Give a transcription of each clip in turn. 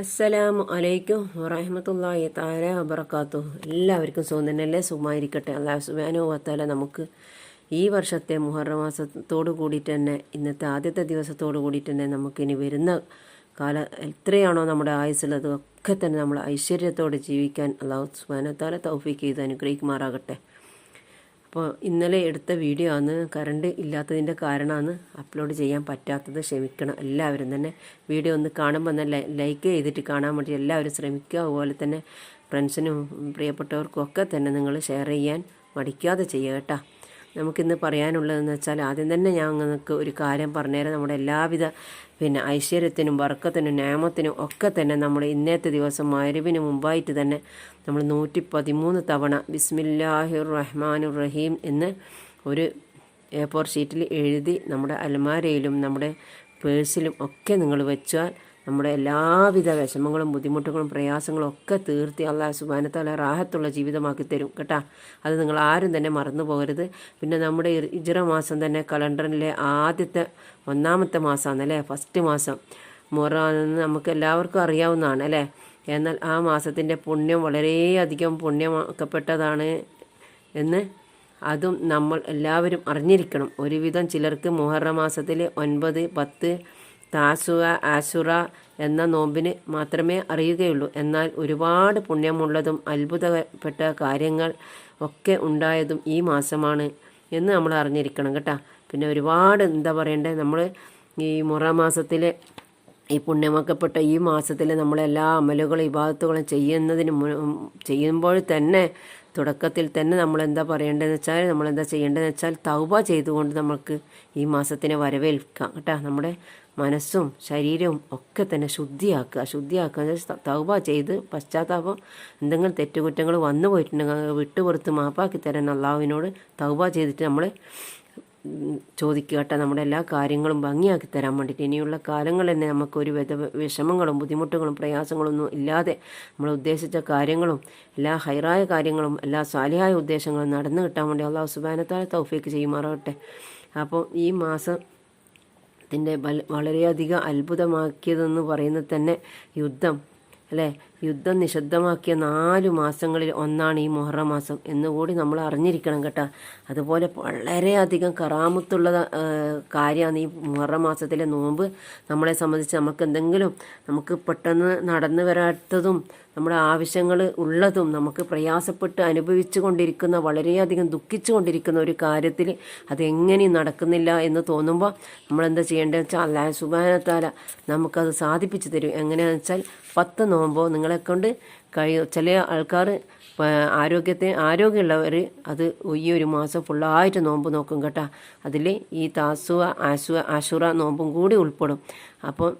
അസ്സലാമു അലൈക്കും വറഹമത്തല്ലാഹി താര അബർക്കാത്തു എല്ലാവർക്കും സുഖം തന്നെയല്ലേ? സുഖമായിരിക്കട്ടെ. അള്ളാഹു സുബാനോ വത്താല നമുക്ക് ഈ വർഷത്തെ മുഹറം മാസത്തോടു കൂടിയിട്ട് തന്നെ ഇന്നത്തെ ആദ്യത്തെ ദിവസത്തോടു കൂടിയിട്ട് തന്നെ നമുക്കിനി വരുന്ന കാല എത്രയാണോ നമ്മുടെ ആയുസ്സുള്ളത് ഒക്കെ തന്നെ നമ്മൾ ഐശ്വര്യത്തോടെ ജീവിക്കാൻ അള്ളാഹു സുബാനോ താല തൗഫീക്ക് ചെയ്ത് അനുഗ്രഹിക്കുമാറാകട്ടെ. അപ്പോൾ ഇന്നലെ എടുത്ത വീഡിയോ ആണ് കറണ്ട് ഇല്ലാത്തതിന്റെ കാരണമാണ് അപ്ലോഡ് ചെയ്യാൻ പറ്റാത്തത്. ക്ഷമിക്കണം. എല്ലാവരും തന്നെ വീഡിയോ ഒന്ന് കാണുമ്പോൾ തന്നെ ലൈക്ക് ചെയ്തിട്ട് കാണാൻ വേണ്ടി എല്ലാവരും ശ്രമിക്കുക. അതുപോലെ തന്നെ ഫ്രണ്ട്സിനും പ്രിയപ്പെട്ടവർക്കും ഒക്കെ തന്നെ നിങ്ങൾ ഷെയർ ചെയ്യാൻ മടിക്കാതെ ചെയ്യുക കേട്ടോ. നമുക്കിന്ന് പറയാനുള്ളതെന്ന് വെച്ചാൽ ആദ്യം തന്നെ ഞാൻ നിങ്ങൾക്ക് ഒരു കാര്യം പറഞ്ഞുതരാം. നമ്മുടെ എല്ലാവിധ പിന്നെ ഐശ്വര്യത്തിനും വർക്കത്തിനും നിയമത്തിനും ഒക്കെ തന്നെ നമ്മൾ ഇന്നത്തെ ദിവസം മരുവിന് മുമ്പായിട്ട് തന്നെ നമ്മൾ നൂറ്റി പതിമൂന്ന് തവണ ബിസ്മില്ലാഹിർ റഹ്മാനുർ റഹീം എന്ന് ഒരു എ ഫോർ ഷീറ്റിൽ എഴുതി നമ്മുടെ അലമാരയിലും നമ്മുടെ പേഴ്സിലും ഒക്കെ നിങ്ങൾ വെച്ചാൽ നമ്മുടെ എല്ലാവിധ വിഷമങ്ങളും ബുദ്ധിമുട്ടുകളും പ്രയാസങ്ങളും ഒക്കെ തീർത്തി അള്ളാഹു സുബാനത്താല റാഹത്തുള്ള ജീവിതമാക്കി തരും കേട്ടാ? അത് നിങ്ങൾ ആരും തന്നെ മറന്നു പോകരുത്. പിന്നെ നമ്മുടെ ഇജറ മാസം തന്നെ കലണ്ടറിലെ ആദ്യത്തെ ഒന്നാമത്തെ മാസമാണ് അല്ലേ? ഫസ്റ്റ് മാസം. മുറാന്ന് നമുക്ക് എല്ലാവർക്കും അറിയാവുന്നതാണ് അല്ലേ? എന്നാൽ ആ മാസത്തിന്റെ പുണ്യം വളരെയധികം പുണ്യമാക്കപ്പെട്ടതാണ് എന്ന് അതും നമ്മൾ എല്ലാവരും അറിഞ്ഞിരിക്കണം. ഒരുവിധം ചിലർക്ക് മുഹറ മാസത്തിൽ ഒൻപത് പത്ത് താസുക ആശുറ എന്ന നോമ്പിന് മാത്രമേ അറിയുകയുള്ളൂ. എന്നാൽ ഒരുപാട് പുണ്യമുള്ളതും അത്ഭുതപ്പെട്ട കാര്യങ്ങൾ ഒക്കെ ഉണ്ടായതും ഈ മാസമാണ് എന്ന് നമ്മൾ അറിഞ്ഞിരിക്കണം കേട്ടോ. പിന്നെ ഒരുപാട് എന്താ പറയണ്ടേ നമ്മൾ ഈ മുറ മാസത്തിലെ ഈ പുണ്യമാക്കപ്പെട്ട ഈ മാസത്തിൽ നമ്മളെല്ലാ അമലുകളും ഇബാദത്തുകളും ചെയ്യുന്നതിന് ചെയ്യുമ്പോൾ തന്നെ തുടക്കത്തിൽ തന്നെ നമ്മൾ എന്താ പറയേണ്ടതെന്ന് വെച്ചാൽ നമ്മൾ എന്താ ചെയ്യേണ്ടതെന്ന് വെച്ചാൽ തൗബ ചെയ്തുകൊണ്ട് നമുക്ക് ഈ മാസത്തിനെ വരവേൽക്കാം കേട്ടോ. നമ്മുടെ മനസ്സും ശരീരവും ഒക്കെ തന്നെ ശുദ്ധിയാക്കുക. ശുദ്ധിയാക്കുക തൗബ ചെയ്ത് പശ്ചാത്താപം എന്തെങ്കിലും തെറ്റുകുറ്റങ്ങൾ വന്നു പോയിട്ടുണ്ടെങ്കിൽ വിട്ടുപുറത്ത് മാപ്പാക്കി തരാൻ അള്ളാഹുവിനോട് തൗബ ചെയ്തിട്ട് നമ്മൾ ചോദിക്കുക കേട്ടോ. നമ്മുടെ എല്ലാ കാര്യങ്ങളും ഭംഗിയാക്കി തരാൻ വേണ്ടിയിട്ട്. ഇനിയുള്ള കാലങ്ങൾ തന്നെ നമുക്കൊരു വിധ വിഷമങ്ങളും ബുദ്ധിമുട്ടുകളും പ്രയാസങ്ങളൊന്നും ഇല്ലാതെ നമ്മൾ ഉദ്ദേശിച്ച കാര്യങ്ങളും എല്ലാ ഹൈറായ കാര്യങ്ങളും എല്ലാ സാലിഹായ ഉദ്ദേശങ്ങളും നടന്നു കിട്ടാൻ വേണ്ടി അള്ളാഹു സുബാനത്താൽ തൗഫീക്ക് ചെയ്യുമാറാകട്ടെ. അപ്പോൾ ഈ മാസം ത്തിന്റെ വളരെയധികം അത്ഭുതമാക്കിയതെന്ന് പറയുന്നത് തന്നെ യുദ്ധം അല്ലേ? യുദ്ധം നിശബ്ദമാക്കിയ നാല് മാസങ്ങളിൽ ഒന്നാണ് ഈ മുഹറം മാസം എന്നുകൂടി നമ്മൾ അറിഞ്ഞിരിക്കണം കേട്ടോ. അതുപോലെ വളരെയധികം കറാമത്തുള്ള കാര്യമാണ് ഈ മുഹറം മാസത്തിലെ നോമ്പ്. നമ്മളെ സംബന്ധിച്ച് നമുക്ക് എന്തെങ്കിലും നമുക്ക് പെട്ടെന്ന് നടന്നു വരാത്തതും നമ്മുടെ ആവശ്യങ്ങൾ ഉള്ളതും നമുക്ക് പ്രയാസപ്പെട്ട് അനുഭവിച്ചു കൊണ്ടിരിക്കുന്ന വളരെയധികം ദുഃഖിച്ചു കൊണ്ടിരിക്കുന്ന ഒരു കാര്യത്തിൽ അതെങ്ങനെ നടക്കുന്നില്ല എന്ന് തോന്നുമ്പോൾ നമ്മളെന്താ ചെയ്യേണ്ടതെന്ന് വെച്ചാൽ അല്ലാ സുബാനത്താല നമുക്കത് സാധിപ്പിച്ചു തരും. എങ്ങനെയാണെന്ന് വെച്ചാൽ പത്ത് നോമ്പോ നിങ്ങളെക്കൊണ്ട് കഴിയും ചില ആൾക്കാർ ആരോഗ്യത്തെ ആരോഗ്യമുള്ളവർ അത് ഈ ഒരു മാസം ഫുള്ളായിട്ട് നോമ്പ് നോക്കും കേട്ടോ. അതിൽ ഈ താസുവ ആശുവ ആശുറ നോമ്പും കൂടി ഉൾപ്പെടും. അപ്പോൾ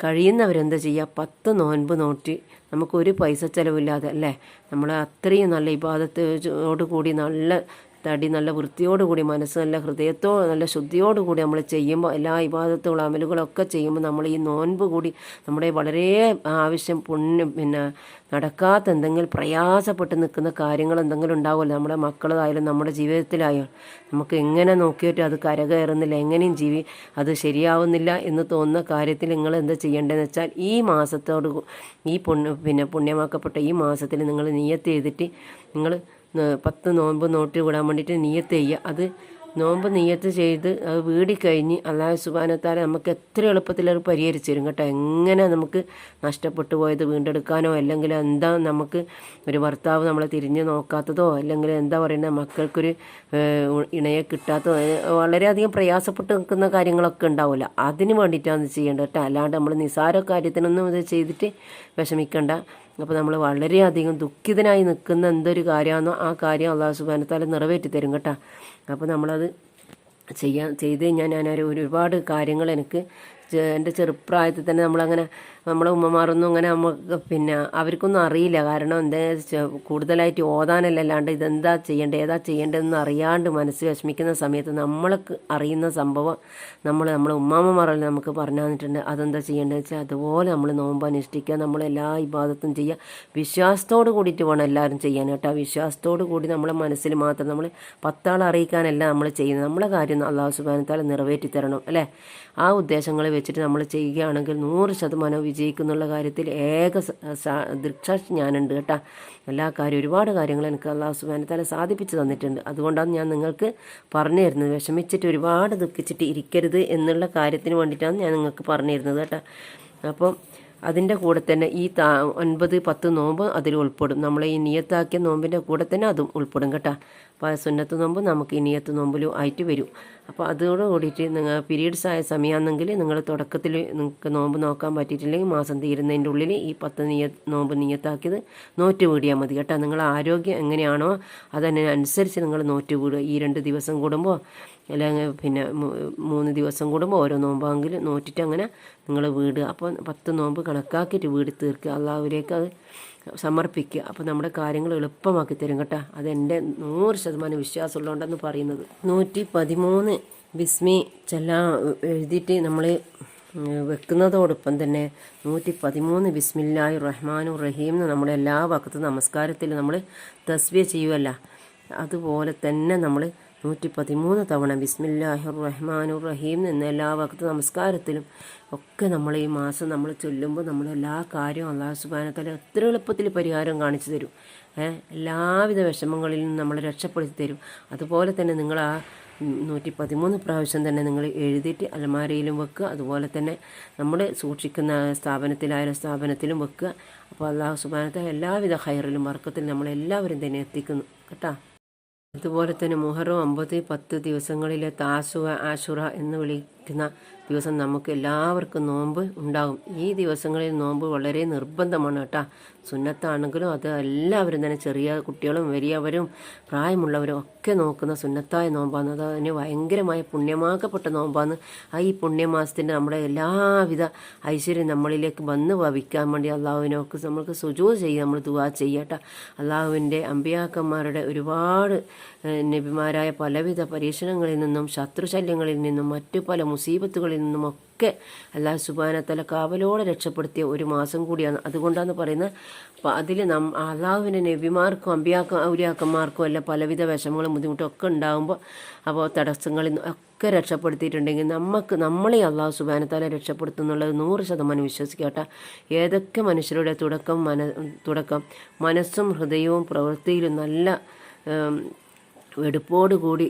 കഴിയുന്നവരെന്താ ചെയ്യുക? പത്ത് നോൻപ് നോട്ടി നമുക്കൊരു പൈസ ചിലവില്ലാതെ അല്ലേ? നമ്മൾ അത്രയും നല്ല ഇബാദത്തോടു കൂടി നല്ല തടി നല്ല വൃത്തിയോടുകൂടി മനസ്സ് നല്ല ഹൃദയത്തോ നല്ല ശുദ്ധിയോടുകൂടി നമ്മൾ ചെയ്യുമ്പോൾ എല്ലാ ഇബാദത്തുകളും അമലുകളൊക്കെ ചെയ്യുമ്പോൾ നമ്മൾ ഈ നോൻപ് കൂടി നമ്മുടെ വളരെ ആവശ്യം പുണ്യം പിന്നെ നടക്കാത്ത എന്തെങ്കിലും പ്രയാസപ്പെട്ട് നിൽക്കുന്ന കാര്യങ്ങൾ എന്തെങ്കിലും ഉണ്ടാവുമല്ലോ. നമ്മുടെ മക്കളായാലും നമ്മുടെ ജീവിതത്തിലായാലും നമുക്ക് എങ്ങനെ നോക്കിയിട്ട് അത് കരകയറുന്നില്ല എങ്ങനെയും ജീവി അത് ശരിയാവുന്നില്ല എന്ന് തോന്നുന്ന കാര്യത്തിൽ നിങ്ങൾ എന്താ ചെയ്യേണ്ടതെന്ന് വെച്ചാൽ ഈ മാസത്തോട് ഈ പുണ്യ പിന്നെ പുണ്യമാക്കപ്പെട്ട ഈ മാസത്തിൽ നിങ്ങൾ നീയത്ത് ചെയ്തിട്ട് നിങ്ങൾ പത്ത് നോമ്പ് നോട്ടി വിടാൻ വേണ്ടിയിട്ട് നീയത്ത് ചെയ്യുക. അത് നോമ്പ് നീയത്ത് ചെയ്ത് അത് വീടി കഴിഞ്ഞ് അള്ളാഹു സുബാനത്താലെ നമുക്ക് എത്ര എളുപ്പത്തിൽ അത് പരിഹരിച്ചു തരും കേട്ടോ. എങ്ങനെ നമുക്ക് നഷ്ടപ്പെട്ടു പോയത് വീണ്ടെടുക്കാനോ അല്ലെങ്കിൽ എന്താ നമുക്ക് ഒരു ഭർത്താവ് നമ്മളെ തിരിഞ്ഞ് നോക്കാത്തതോ അല്ലെങ്കിൽ എന്താ പറയുന്നത് മക്കൾക്കൊരു ഇണയെ കിട്ടാത്തതോ വളരെയധികം പ്രയാസപ്പെട്ട് നിൽക്കുന്ന കാര്യങ്ങളൊക്കെ ഉണ്ടാവില്ല അതിന് വേണ്ടിയിട്ടാണ് ചെയ്യേണ്ടത് കേട്ടോ. അല്ലാണ്ട് നമ്മൾ നിസാര കാര്യത്തിനൊന്നും ഇത് ചെയ്തിട്ട് വിഷമിക്കണ്ട. അപ്പോൾ നമ്മൾ വളരെയധികം ദുഃഖിതനായി നിൽക്കുന്ന എന്തൊരു കാര്യമാണോ ആ കാര്യം അള്ളാഹു സുബാനത്താൽ നിറവേറ്റി തരും കേട്ടോ. അപ്പോൾ നമ്മളത് ചെയ്യാൻ ചെയ്ത് കഴിഞ്ഞാൽ ഞാൻ ഒരുപാട് കാര്യങ്ങൾ എനിക്ക് എന്റെ ചെറുപ്രായത്തിൽ തന്നെ നമ്മളങ്ങനെ നമ്മളെ ഉമ്മമാരൊന്നും അങ്ങനെ നമുക്ക് പിന്നെ അവർക്കൊന്നും അറിയില്ല. കാരണം എന്താ കൂടുതലായിട്ട് ഓതാനല്ല അല്ലാണ്ട് ഇതെന്താ ചെയ്യേണ്ടത് ഏതാ ചെയ്യേണ്ടതെന്ന് അറിയാണ്ട് മനസ്സ് വിഷമിക്കുന്ന സമയത്ത് നമ്മൾ അറിയുന്ന സംഭവം നമ്മൾ നമ്മളെ ഉമ്മാമ്മമാരല്ല നമുക്ക് പറഞ്ഞു തന്നിട്ടുണ്ട് അതെന്താ ചെയ്യേണ്ടതെന്ന് വെച്ചാൽ അതുപോലെ നമ്മൾ നോമ്പ് അനുഷ്ഠിക്കുക നമ്മൾ എല്ലാ വിഭാഗത്തും ചെയ്യുക. വിശ്വാസത്തോട് കൂടിയിട്ട് വേണം എല്ലാവരും ചെയ്യാൻ കേട്ടോ. വിശ്വാസത്തോട് കൂടി നമ്മളെ മനസ്സിൽ മാത്രം നമ്മൾ പത്താൾ അറിയിക്കാനല്ല നമ്മൾ ചെയ്യുന്നത്. നമ്മളെ കാര്യം അള്ളാഹു സുബാനത്താൽ നിറവേറ്റി തരണം അല്ലേ? ആ ഉദ്ദേശങ്ങൾ വെച്ചിട്ട് നമ്മൾ ചെയ്യുകയാണെങ്കിൽ നൂറ് ശതമാനം വിജയിക്കും എന്നുള്ള കാര്യത്തിൽ ഏക സ- ഞാനുണ്ട് കേട്ടോ. എല്ലാ കാര്യം ഒരുപാട് കാര്യങ്ങൾ എനിക്ക് അള്ളാഹു സുബാനത്താല സാധിപ്പിച്ച് തന്നിട്ടുണ്ട്. അതുകൊണ്ടാണ് ഞാൻ നിങ്ങൾക്ക് പറഞ്ഞു തരുന്നത് വിഷമിച്ചിട്ട് ഒരുപാട് ദുഃഖിച്ചിട്ട് ഇരിക്കരുത് എന്നുള്ള കാര്യത്തിന് വേണ്ടിയിട്ടാണ് ഞാൻ നിങ്ങൾക്ക് പറഞ്ഞു തരുന്നത് കേട്ടോ. അപ്പം അതിന്റെ കൂടെ തന്നെ ഈ താ ഒൻപത് പത്ത് നോമ്പ് അതിൽ ഉൾപ്പെടും. നമ്മൾ ഈ നിയത്താക്കിയ നോമ്പിന്റെ കൂടെ തന്നെ അതും ഉൾപ്പെടും കേട്ടോ. അപ്പോൾ സുന്നത്ത് നോമ്പ് നമുക്ക് ഈ നിയത്ത് നോമ്പിലും ആയിട്ട് വരും. അപ്പോൾ അതോട് കൂടിയിട്ട് നിങ്ങൾ പീരീഡ്സ് ആയ സമയമാണെങ്കിൽ നിങ്ങൾ തുടക്കത്തിൽ നിങ്ങൾക്ക് നോമ്പ് നോക്കാൻ പറ്റിയിട്ടില്ലെങ്കിൽ മാസം തീരുന്നതിന്റെ ഉള്ളിൽ ഈ പത്ത് നീയ നോമ്പ് നീയത്താക്കിയത് നോറ്റ് വീടിയാൽ മതി കേട്ടോ. നിങ്ങൾ ആരോഗ്യം എങ്ങനെയാണോ അതിനനുസരിച്ച് നിങ്ങൾ നോറ്റ് വീടുക. ഈ രണ്ട് ദിവസം കൂടുമ്പോൾ അല്ലെങ്കിൽ പിന്നെ മൂന്ന് ദിവസം കൂടുമ്പോൾ ഓരോ നോമ്പാങ്കിൽ നോറ്റിട്ട് അങ്ങനെ നിങ്ങൾ വീട് അപ്പോൾ പത്ത് നോമ്പ് കണക്കാക്കിയിട്ട് വീട് തീർക്കുക. അള്ളാഹുവിലേക്ക് അത് സമർപ്പിക്കുക. അപ്പോൾ നമ്മുടെ കാര്യങ്ങൾ എളുപ്പമാക്കി തരും കേട്ടോ. അതെന്റെ നൂറ് ശതമാനം വിശ്വാസമുള്ളതുകൊണ്ടെന്ന് പറയുന്നത്. നൂറ്റി പതിമൂന്ന് ബിസ്മി ചെല്ലാൻ എഴുതിയിട്ട് നമ്മൾ വെക്കുന്നതോടൊപ്പം തന്നെ നൂറ്റി പതിമൂന്ന് ബിസ്മില്ലാഹി റഹ്മാനു റഹീം എന്ന് നമ്മുടെ എല്ലാ വക്കത്തും നമസ്കാരത്തിൽ നമ്മൾ തസ്ബിയ ചെയ്യുമല്ല അതുപോലെ തന്നെ നമ്മൾ നൂറ്റി പതിമൂന്ന് തവണ ബിസ്മില്ലാഹിർ റഹ്മാനുർ റഹീം എന്ന എല്ലാ വക്ത നമസ്കാരത്തിലും ഒക്കെ നമ്മൾ ഈ മാസം നമ്മൾ ചൊല്ലുമ്പോൾ നമ്മൾ എല്ലാ കാര്യവും അള്ളാഹു സുബാനത്തല എത്ര എളുപ്പത്തിൽ പരിഹാരം കാണിച്ചു തരും. എല്ലാവിധ വിഷമങ്ങളിൽ നിന്നും നമ്മൾ രക്ഷപ്പെടുത്തി തരും. അതുപോലെ തന്നെ നിങ്ങൾ ആ നൂറ്റി പതിമൂന്ന് പ്രാവശ്യം തന്നെ നിങ്ങൾ എഴുതിയിട്ട് അലമാരയിലും വെക്കുക. അതുപോലെ തന്നെ നമ്മൾ സൂക്ഷിക്കുന്ന സ്ഥാപനത്തിലായാലും സ്ഥാപനത്തിലും വെക്കുക. അപ്പോൾ അള്ളാഹു സുബാനത്തെ എല്ലാവിധ ഹൈറിലും വർക്കത്തിലും നമ്മളെല്ലാവരും തന്നെ എത്തിക്കുന്നു. കേട്ടോ? അതുപോലെ തന്നെ മുഹറം ഒമ്പത് പത്ത് ദിവസങ്ങളിലെ താസുവ ആശുറ എന്ന് വിളിക്കുന്ന ദിവസം നമുക്ക് എല്ലാവർക്കും നോമ്പ് ഉണ്ടാകും. ഈ ദിവസങ്ങളിൽ നോമ്പ് വളരെ നിർബന്ധമാണ് കേട്ടോ. സുന്നത്താണെങ്കിലും അത് എല്ലാവരും തന്നെ ചെറിയ കുട്ടികളും വലിയവരും പ്രായമുള്ളവരും ഒക്കെ നോക്കുന്ന സുന്നത്തായ നോമ്പാണ്. അത് അതിന് ഭയങ്കരമായ പുണ്യമാക്കപ്പെട്ട നോമ്പാണ്. ആ ഈ പുണ്യമാസത്തിന്റെ നമ്മുടെ എല്ലാവിധ ഐശ്വര്യം നമ്മളിലേക്ക് വന്ന് ഭവിക്കാൻ വേണ്ടി അള്ളാഹുവിനൊക്കെ നമ്മൾക്ക് സുജൂ ചെയ്യുക നമ്മൾ ദുവാ ചെയ്യട്ടെ അള്ളാഹുവിന്റെ അമ്പിയാക്കന്മാരുടെ ഒരുപാട് നബിമാരായ പലവിധ പരീക്ഷണങ്ങളിൽ നിന്നും ശത്രുശല്യങ്ങളിൽ നിന്നും മറ്റു പല മുസീബത്തുകളിൽ നിന്നുമൊക്കെ സുബാന സുബാനത്തല കാവലോടെ രക്ഷപ്പെടുത്തിയ ഒരു മാസം കൂടിയാണ്. അതുകൊണ്ടാണ് പറയുന്നത് അപ്പം അതിൽ നം അള്ളാഹുവിന്റെ നബിമാർക്കും അമ്പിയാക്ക ഔര്യാക്കന്മാർക്കും അല്ല പലവിധ വിഷമങ്ങളും ബുദ്ധിമുട്ടും ഒക്കെ ഉണ്ടാകുമ്പോൾ അപ്പോൾ തടസ്സങ്ങളിൽ ഒക്കെ രക്ഷപ്പെടുത്തിയിട്ടുണ്ടെങ്കിൽ നമുക്ക് നമ്മളെ അള്ളാഹു സുബാനത്താലെ രക്ഷപ്പെടുത്തുന്നുള്ളത് നൂറ് ശതമാനം വിശ്വസിക്കട്ടെ ഏതൊക്കെ മനുഷ്യരുടെ തുടക്കം മന തുടക്കം മനസ്സും ഹൃദയവും പ്രവൃത്തിയിലും നല്ല വെടുപ്പോടുകൂടി കൂടി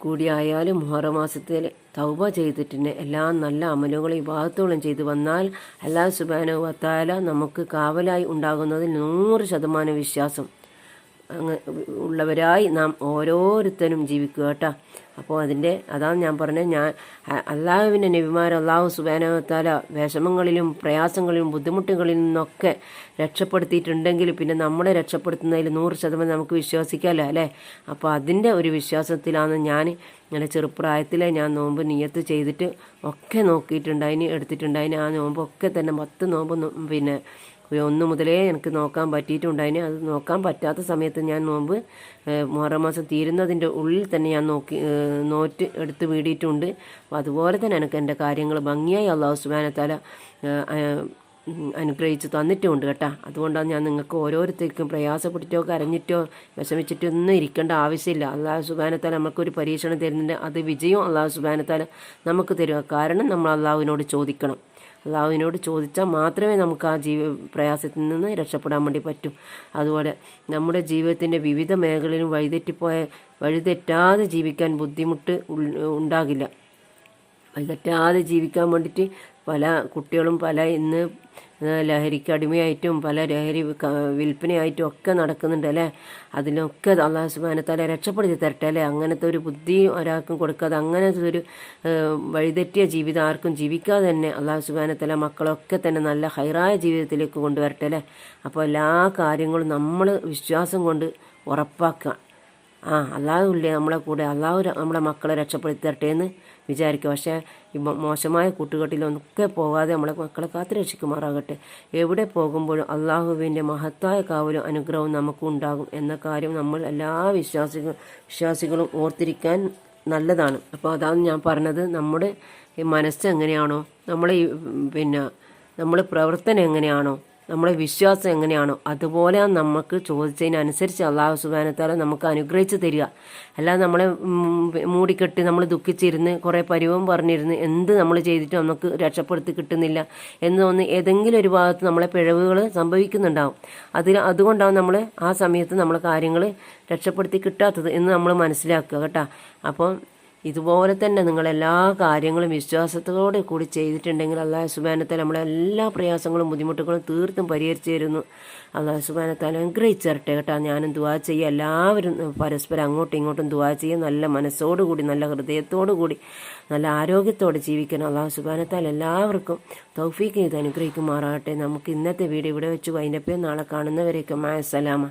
കൂടിയായാലും മുഹറ മാസത്തിൽ തൗബ ചെയ്തിട്ടിന് എല്ലാ നല്ല അമലുകളും വിഭാഗത്തോളം ചെയ്തു വന്നാൽ അല്ലാഹു സുബാന വത്താല നമുക്ക് കാവലായി ഉണ്ടാകുന്നതിൽ നൂറ് ശതമാനം വിശ്വാസം ഉള്ളവരായി നാം ഓരോരുത്തരും ജീവിക്കുക കേട്ടോ. അപ്പോൾ അതിന്റെ അതാണ് ഞാൻ പറഞ്ഞത് ഞാൻ അള്ളാഹുവിന്റെ നബിമാർ അള്ളാഹു സുബാനവത്താല വിഷമങ്ങളിലും പ്രയാസങ്ങളിലും ബുദ്ധിമുട്ടുകളിൽ നിന്നൊക്കെ രക്ഷപ്പെടുത്തിയിട്ടുണ്ടെങ്കിൽ പിന്നെ നമ്മളെ രക്ഷപ്പെടുത്തുന്നതിൽ നൂറ് ശതമാനം നമുക്ക് വിശ്വസിക്കാമല്ലോ അല്ലേ? അപ്പോൾ അതിന്റെ ഒരു വിശ്വാസത്തിലാണ് ഞാൻ ഇങ്ങനെ ചെറുപ്രായത്തിലെ ഞാൻ നോമ്പ് നിയത്ത് ചെയ്തിട്ട് ഒക്കെ നോക്കിയിട്ടുണ്ടായിന് എടുത്തിട്ടുണ്ടായിന് ആ നോമ്പൊക്കെ തന്നെ പത്ത് നോമ്പ് പിന്നെ ഒന്ന് മുതലേ എനിക്ക് നോക്കാൻ പറ്റിയിട്ടുണ്ടായിന് അത് നോക്കാൻ പറ്റാത്ത സമയത്ത് ഞാൻ നോമ്പ് മുഹറം മാസം തീരുന്നതിന്റെ ഉള്ളിൽ തന്നെ ഞാൻ നോക്കി നോറ്റ് എടുത്ത് വീടിയിട്ടുണ്ട്. അപ്പോൾ അതുപോലെ തന്നെ എനിക്ക് എന്റെ കാര്യങ്ങൾ ഭംഗിയായി അള്ളാഹു സുബാനത്താല അനുഗ്രഹിച്ച് തന്നിട്ടുമുണ്ട് കേട്ടോ. അതുകൊണ്ടാണ് ഞാൻ നിങ്ങൾക്ക് ഓരോരുത്തർക്കും പ്രയാസപ്പെട്ടിട്ടോ കരഞ്ഞിട്ടോ വിഷമിച്ചിട്ടോ ഒന്നും ഇരിക്കേണ്ട ആവശ്യമില്ല. അള്ളാഹു സുബാനത്താല നമുക്കൊരു പരീക്ഷണം തരുന്നുണ്ട് അത് വിജയം അള്ളാഹു സുബാനത്താല നമുക്ക് തരിക കാരണം നമ്മൾ അള്ളാഹുവിനോട് ചോദിക്കണം. അള്ളാഹുവിനോട് ചോദിച്ചാൽ മാത്രമേ നമുക്ക് ആ ജീവ പ്രയാസത്തിൽ നിന്ന് രക്ഷപ്പെടാൻ വേണ്ടി പറ്റൂ. അതുപോലെ നമ്മുടെ ജീവിതത്തിന്റെ വിവിധ മേഖലയിലും വഴിതെറ്റിപ്പോയ വഴിതെറ്റാതെ ജീവിക്കാൻ ബുദ്ധിമുട്ട് ഉണ്ടാകില്ല. വഴിതെറ്റാതെ ജീവിക്കാൻ വേണ്ടിയിട്ട് പല കുട്ടികളും പല ഇന്ന് ലഹരിക്ക് അടിമയായിട്ടും പല ലഹരി വിൽപ്പനയായിട്ടും ഒക്കെ നടക്കുന്നുണ്ട് അല്ലേ? അതിനൊക്കെ അള്ളാഹു സുബാനത്താലെ രക്ഷപ്പെടുത്തി തരട്ടെ അല്ലേ? അങ്ങനത്തെ ഒരു ബുദ്ധി ഒരാൾക്കും കൊടുക്കാതെ അങ്ങനത്തെ ഒരു വഴിതെറ്റിയ ജീവിതം ആർക്കും ജീവിക്കാതെ തന്നെ അള്ളാഹു സുബാനത്തല മക്കളൊക്കെ തന്നെ നല്ല ഹൈറായ ജീവിതത്തിലേക്ക് കൊണ്ടുവരട്ടെ അല്ലേ? അപ്പോൾ എല്ലാ കാര്യങ്ങളും നമ്മൾ വിശ്വാസം കൊണ്ട് ഉറപ്പാക്കുക. ആ അല്ലാതെ ഇല്ലേ നമ്മളെ കൂടെ. അള്ളാഹു നമ്മുടെ മക്കളെ രക്ഷപ്പെടുത്തി തരട്ടെ എന്ന് വിചാരിക്കുക പക്ഷേ ഈ മോശമായ കൂട്ടുകെട്ടിലൊക്കെ പോകാതെ നമ്മളെ മക്കളെ കാത്തു രക്ഷിക്കുമാറാകട്ടെ. എവിടെ പോകുമ്പോഴും അള്ളാഹുവിന്റെ മഹത്തായ കാവലും അനുഗ്രഹവും നമുക്കുണ്ടാകും എന്ന കാര്യം നമ്മൾ എല്ലാ വിശ്വാസികൾ വിശ്വാസികളും ഓർത്തിരിക്കാൻ നല്ലതാണ്. അപ്പോൾ അതാണ് ഞാൻ പറഞ്ഞത്. നമ്മുടെ മനസ്സ് എങ്ങനെയാണോ നമ്മളെ പിന്നെ നമ്മൾ പ്രവർത്തനം എങ്ങനെയാണോ നമ്മുടെ വിശ്വാസം എങ്ങനെയാണോ അതുപോലെ നമുക്ക് ചോദിച്ചതിനനുസരിച്ച് അള്ളാഹു സുബാനത്താല നമുക്ക് അനുഗ്രഹിച്ച് തരിക. അല്ലാതെ നമ്മളെ മൂടിക്കെട്ടി നമ്മൾ ദുഃഖിച്ചിരുന്ന് കുറേ പരിവം പറഞ്ഞിരുന്ന് എന്ത് നമ്മൾ ചെയ്തിട്ടും നമുക്ക് രക്ഷപ്പെടുത്തി കിട്ടുന്നില്ല എന്ന് തോന്നി ഏതെങ്കിലും ഒരു ഭാഗത്ത് നമ്മളെ പിഴവുകൾ സംഭവിക്കുന്നുണ്ടാവും. അതിൽ അതുകൊണ്ടാണ് നമ്മൾ ആ സമയത്ത് നമ്മൾ കാര്യങ്ങൾ രക്ഷപ്പെടുത്തി കിട്ടാത്തത് എന്ന് നമ്മൾ മനസ്സിലാക്കുക കേട്ടോ. അപ്പോൾ ഇതുപോലെ തന്നെ നിങ്ങൾ എല്ലാ കാര്യങ്ങളും വിശ്വാസത്തോടെ കൂടി ചെയ്തിട്ടുണ്ടെങ്കിൽ അള്ളാഹു സുബാനത്താൽ നമ്മളെ എല്ലാ പ്രയാസങ്ങളും ബുദ്ധിമുട്ടുകളും തീർത്തും പരിഹരിച്ചു തരുന്നു. അള്ളാഹു സുബാനത്താൽ അനുഗ്രഹിച്ചേരട്ടെ കേട്ടോ. ഞാനും ദുവാ ചെയ്യുക എല്ലാവരും പരസ്പരം അങ്ങോട്ടും ഇങ്ങോട്ടും ദുവാ ചെയ്യുക നല്ല മനസ്സോടുകൂടി നല്ല ഹൃദയത്തോടു കൂടി നല്ല ആരോഗ്യത്തോടെ ജീവിക്കണം. അള്ളാഹു സുബാനത്താൽ എല്ലാവർക്കും തൗഫീഖ് ചെയ്ത് അനുഗ്രഹിക്കുമാറാകട്ടെ. നമുക്ക് ഇന്നത്തെ വീട് ഇവിടെ വെച്ച്. വൈൻഡപ്പ് നാളെ കാണുന്നവരേക്കും മാസലാമ